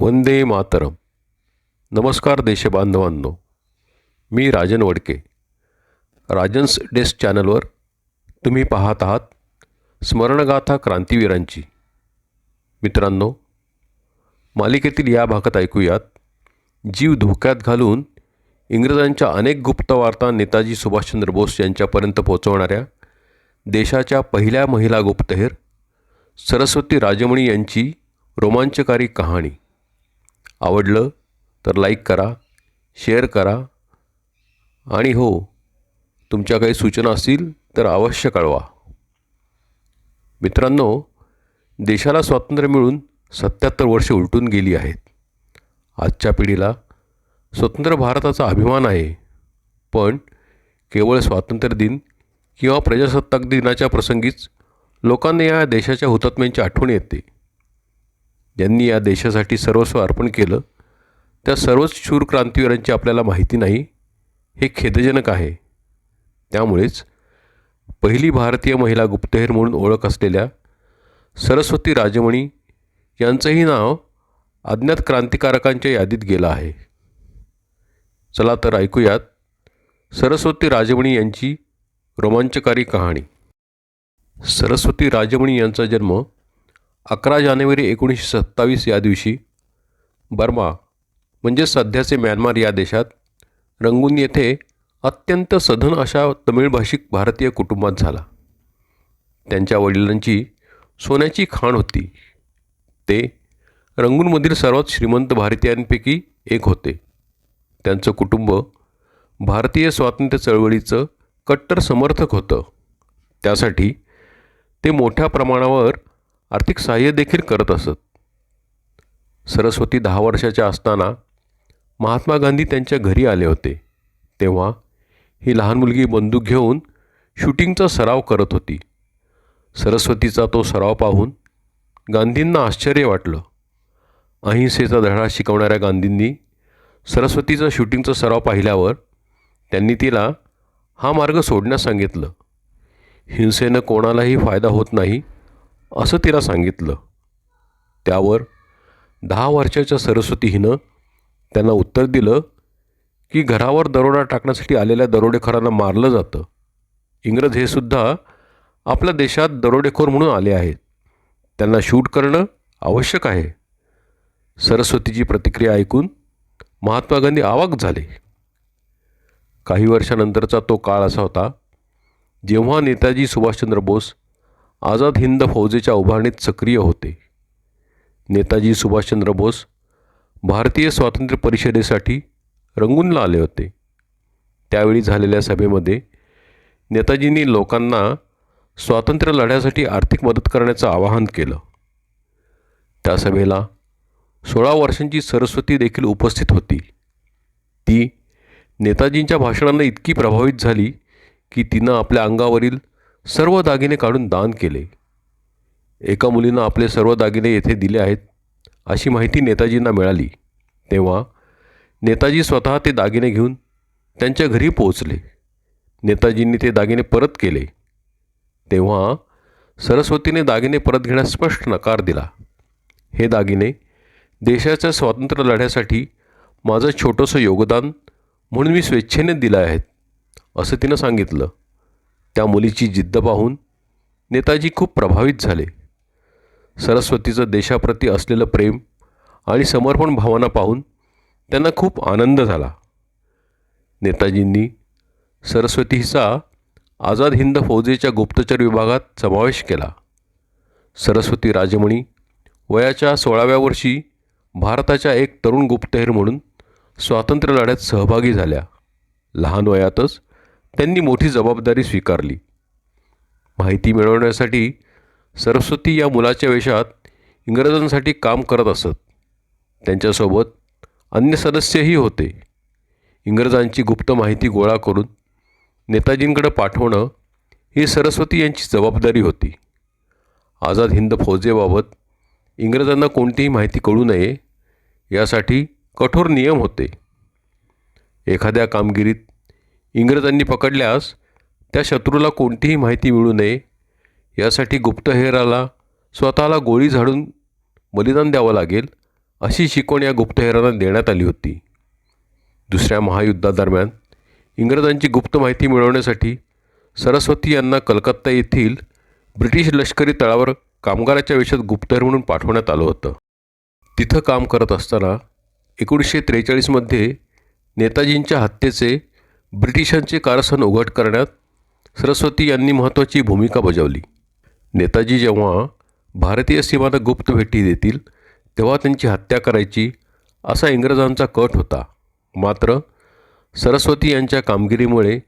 वंदे मातरम. नमस्कार देशबांधवांनो. मी राजन वडके. राजन्स डेस्क चॅनलवर तुम्ही पाहत आहात स्मरणगाथा क्रांतीवीरांची. मित्रांनो मालिकेतील या भागात ऐकूयात. जीव धोक्यात घालून इंग्रजांच्या अनेक गुप्त वार्ता नेताजी सुभाषचंद्र बोस यांच्यापर्यंत पोहोचवणाऱ्या देशाच्या पहिल्या महिला गुप्तहेर सरस्वती राजमणी यांची रोमांचकारी कहाणी. आवडलं तर लाईक करा शेअर करा. आणि हो तुमच्या काही सूचना असतील तर अवश्य कळवा. मित्रांनो देशाला स्वातंत्र्य मिळून सत्याहत्तर वर्षे उलटून गेली आहेत. आजच्या पिढीला स्वतंत्र भारताचा अभिमान आहे. पण केवळ स्वातंत्र्य दिन किंवा प्रजासत्ताक दिनाच्या प्रसंगीच लोकांना या देशाच्या हुतात्म्यांची आठवण येते. ज्यांनी या देशासाठी सर्वस्व अर्पण केलं. त्या सर्वच शूर क्रांतीवीरांची आपल्याला माहिती नाही. हे खेदजनक आहे. त्यामुळेच पहिली भारतीय महिला गुप्तहेर म्हणून ओळख असलेल्या सरस्वती राजमणी यांचंही नाव अज्ञात क्रांतिकारकांच्या यादीत गेलं आहे. चला तर ऐकूयात सरस्वती राजमणी यांची रोमांचकारी कहाणी. सरस्वती राजमणी यांचा जन्म अकरा जानेवारी एकोणीसशे सत्तावीस या दिवशी बर्मा म्हणजे सध्याचे म्यानमार या देशात रंगून येथे अत्यंत सधन अशा तमिळ भाषिक भारतीय कुटुंबात झाला. त्यांच्या वडिलांची सोन्याची खाण होती. ते रंगूनमधील सर्वात श्रीमंत भारतीयांपैकी एक होते. त्यांचं कुटुंब भारतीय स्वातंत्र्य चळवळीचं कट्टर समर्थक होतं. त्यासाठी ते मोठ्या प्रमाणावर आर्थिक सहाय्य देखील करत असत. सरस्वती दहा वर्षाच्या असताना महात्मा गांधी त्यांच्या घरी आले होते. तेव्हा ही लहान मुलगी बंदूक घेऊन शूटिंगचा सराव करत होती. सरस्वतीचा तो सराव पाहून गांधींना आश्चर्य वाटलं. अहिंसेचा धडा शिकवणाऱ्या गांधींनी सरस्वतीचा शूटिंगचा सराव पाहिल्यावर त्यांनी तिला हा मार्ग सोडण्यास सांगितलं. हिंसेनं कोणालाही फायदा होत नाही असं तिला सांगितलं. त्यावर दहा वर्षाच्या सरस्वती हिनं त्यांना उत्तर दिलं की घरावर दरोडा टाकण्यासाठी आलेल्या दरोडेखोरांना मारलं जातं. इंग्रज हे सुद्धा आपल्या देशात दरोडेखोर म्हणून आले आहेत. त्यांना शूट करणं आवश्यक आहे. सरस्वतीची प्रतिक्रिया ऐकून महात्मा गांधी आवाक झाले. काही वर्षानंतरचा तो काळ असा होता जेव्हा नेताजी सुभाषचंद्र बोस आझाद हिंद फौजेच्या उभारणीत सक्रिय होते. नेताजी सुभाषचंद्र बोस भारतीय स्वातंत्र्य परिषदेसाठी रंगूनला आले होते. त्यावेळी झालेल्या सभेमध्ये नेताजींनी लोकांना स्वातंत्र्य लढ्यासाठी आर्थिक मदत करण्याचं आवाहन केलं. त्या सभेला सोळा वर्षांची सरस्वती देखील उपस्थित होती. ती नेताजींच्या भाषणानं इतकी प्रभावित झाली की तिनं आपल्या अंगावरील सर्व दागिने काढून दान केले. एका मुलीनं आपले सर्व दागिने येथे दिले आहेत अशी माहिती नेताजींना मिळाली. तेव्हा नेताजी स्वतः ते दागिने घेऊन त्यांच्या घरी पोहोचले. नेताजींनी ते दागिने परत केले. तेव्हा सरस्वतीने दागिने परत घेण्यास स्पष्ट नकार दिला. हे दागिने देशाच्या स्वातंत्र्य लढ्यासाठी माझं छोटंसं योगदान म्हणून मी स्वेच्छेने दिलं आहेत असं तिनं सांगितलं. त्या मुलीची जिद्द पाहून नेताजी खूप प्रभावित झाले. सरस्वतीचं देशाप्रती असलेलं प्रेम आणि समर्पण भावना पाहून त्यांना खूप आनंद झाला. नेताजींनी सरस्वतीचा आझाद हिंद फौजेच्या गुप्तचर विभागात समावेश केला. सरस्वती राजमणी वयाच्या सोळाव्या वर्षी भारताच्या एक तरुण गुप्तहेर म्हणून स्वातंत्र्य लढ्यात सहभागी झाल्या. लहान वयातच त्यांनी मोठी जबाबदारी स्वीकारली. माहिती मिळवण्यासाठी सरस्वती या मुलाच्या वेशात इंग्रजांसाठी काम करत असत. त्यांच्यासोबत अन्य सदस्यही होते. इंग्रजांची गुप्त माहिती गोळा करून नेताजींकडे पाठवणं ही सरस्वती यांची जबाबदारी होती. आझाद हिंद फौजेबाबत इंग्रजांना कोणतीही माहिती कळू नये यासाठी कठोर नियम होते. एखाद्या कामगिरीत इंग्रजांनी पकडल्यास त्या शत्रूला कोणतीही माहिती मिळू नये. यासाठी गुप्तहेराला स्वतःला गोळी झाडून बलिदान द्यावं लागेल अशी शिकवण या गुप्तहेरांना देण्यात आली होती. दुसऱ्या महायुद्धादरम्यान इंग्रजांची गुप्त माहिती मिळवण्यासाठी सरस्वती यांना कलकत्ता येथील ब्रिटिश लष्करी तळावर कामगाराच्या वेशात गुप्तहेर म्हणून पाठवण्यात आलं होतं. तिथं काम करत असताना एकोणीसशे त्रेचाळीसमध्ये नेताजींच्या हत्येचे ब्रिटिशांचे कारस्थान उघड करण्यात सरस्वती यांनी महत्त्वाची भूमिका बजावली. नेताजी जेव्हा भारतीय सीमांना गुप्त भेटी देतील तेव्हा त्यांची हत्या करायची असा इंग्रजांचा कट होता. मात्र सरस्वती यांच्या कामगिरीमुळे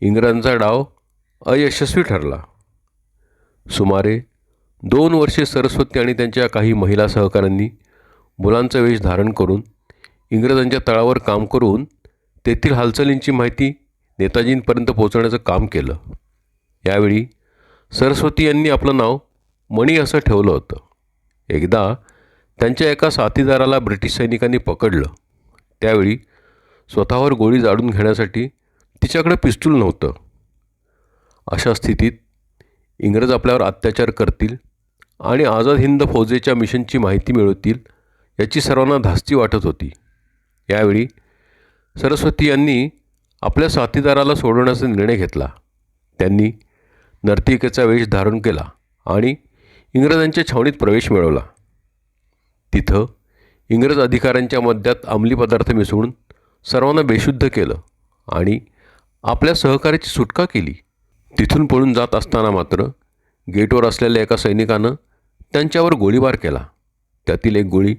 इंग्रजांचा डाव अयशस्वी ठरला. सुमारे दोन वर्षे सरस्वती आणि त्यांच्या काही महिला सहकाऱ्यांनी मुलांचा वेश धारण करून इंग्रजांच्या तळावर काम करून तेथील हालचालींची माहिती नेताजींपर्यंत पोहोचवण्याचं काम केलं. यावेळी सरस्वती यांनी आपलं नाव मणी असं ठेवलं होतं. एकदा त्यांच्या एका साथीदाराला ब्रिटिश सैनिकांनी पकडलं. त्यावेळी स्वतःवर गोळी जाडून घेण्यासाठी तिच्याकडे पिस्तूल नव्हतं. अशा स्थितीत इंग्रज आपल्यावर अत्याचार करतील आणि आझाद हिंद फौजेच्या मिशनची माहिती मिळवतील याची सर्वांना धास्ती वाटत होती. यावेळी सरस्वती यांनी आपल्या साथीदाराला सोडवण्याचा निर्णय घेतला. त्यांनी नर्तिकेचा वेश धारण केला आणि इंग्रजांच्या छावणीत प्रवेश मिळवला. तिथं इंग्रज अधिकाऱ्यांच्या मध्यात अंमली पदार्थ मिसळून सर्वांना बेशुद्ध केलं आणि आपल्या सहकार्याची सुटका केली. तिथून पळून जात असताना मात्र गेटवर असलेल्या एका सैनिकानं त्यांच्यावर गोळीबार केला. त्यातील एक गोळी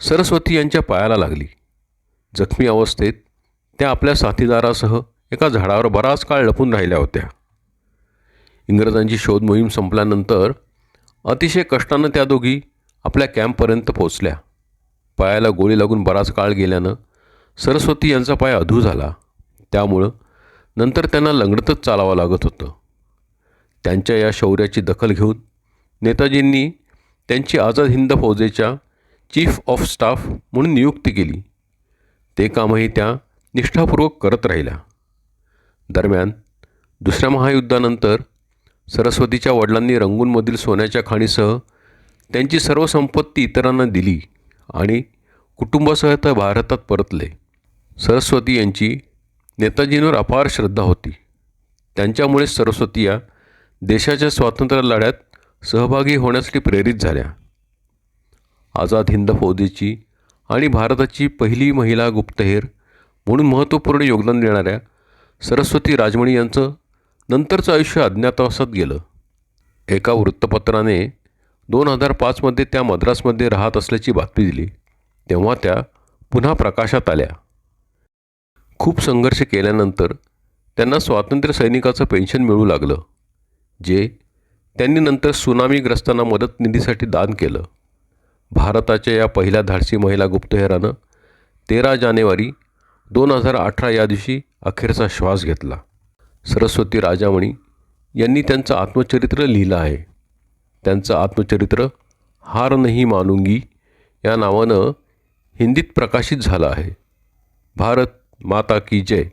सरस्वती यांच्या पायाला लागली. जखमी अवस्थेत त्या आपल्या साथीदारासह एका झाडावर बराच काळ लपून राहिल्या होत्या. इंग्रजांची शोध मोहीम संपल्यानंतर अतिशय कष्टानं त्या दोघी आपल्या कॅम्पपर्यंत पोचल्या पायाला गोळी लागून बराच काळ गेल्यानं सरस्वती यांचा पाय अधू झाला. त्यामुळं नंतर त्यांना लंगडतच चालावं लागत होतं. त्यांच्या या शौर्याची दखल घेऊन नेताजींनी त्यांची आझाद हिंद फौजेच्या चीफ ऑफ स्टाफ म्हणून नियुक्ती केली. ते कामही त्या निष्ठापूर्वक करत राहिल्या दरम्यान दुसऱ्या महायुद्धानंतर सरस्वतीच्या वडिलांनी रंगूनमधील सोन्याच्या खाणीसह त्यांची सर्व संपत्ती इतरांना दिली आणि कुटुंबासह ते भारतात परतले. सरस्वती यांची नेताजींवर अपार श्रद्धा होती. त्यांच्यामुळेच सरस्वती या देशाच्या स्वातंत्र्य लढ्यात सहभागी होण्यासाठी प्रेरित झाल्या. आझाद हिंद फौजेची आणि भारताची पहिली महिला गुप्तहेर म्हणून महत्त्वपूर्ण योगदान देणाऱ्या सरस्वती राजमणी यांचं नंतरचं आयुष्य अज्ञातवासात गेलं. एका वृत्तपत्राने दोन हजार पाचमध्ये त्या मद्रासमध्ये राहत असल्याची बातमी दिली. तेव्हा त्या पुन्हा प्रकाशात आल्या. खूप संघर्ष केल्यानंतर त्यांना स्वातंत्र्य सैनिकाचं पेन्शन मिळू लागलं जे त्यांनी नंतर सुनामीग्रस्तांना मदत निधीसाठी दान केलं. भारताच्या या पहिल्या धाडसी महिला गुप्तहेरानं तेरा जानेवारी दोन हजार अठरा या दिवशी अखेरचा श्वास घेतला. सरस्वती राजामणी यांनी त्यांचं आत्मचरित्र लिहिलं आहे. त्यांचं आत्मचरित्र हार नाही मानुंगी या नावानं हिंदीत प्रकाशित झालं आहे. भारत माता की जय.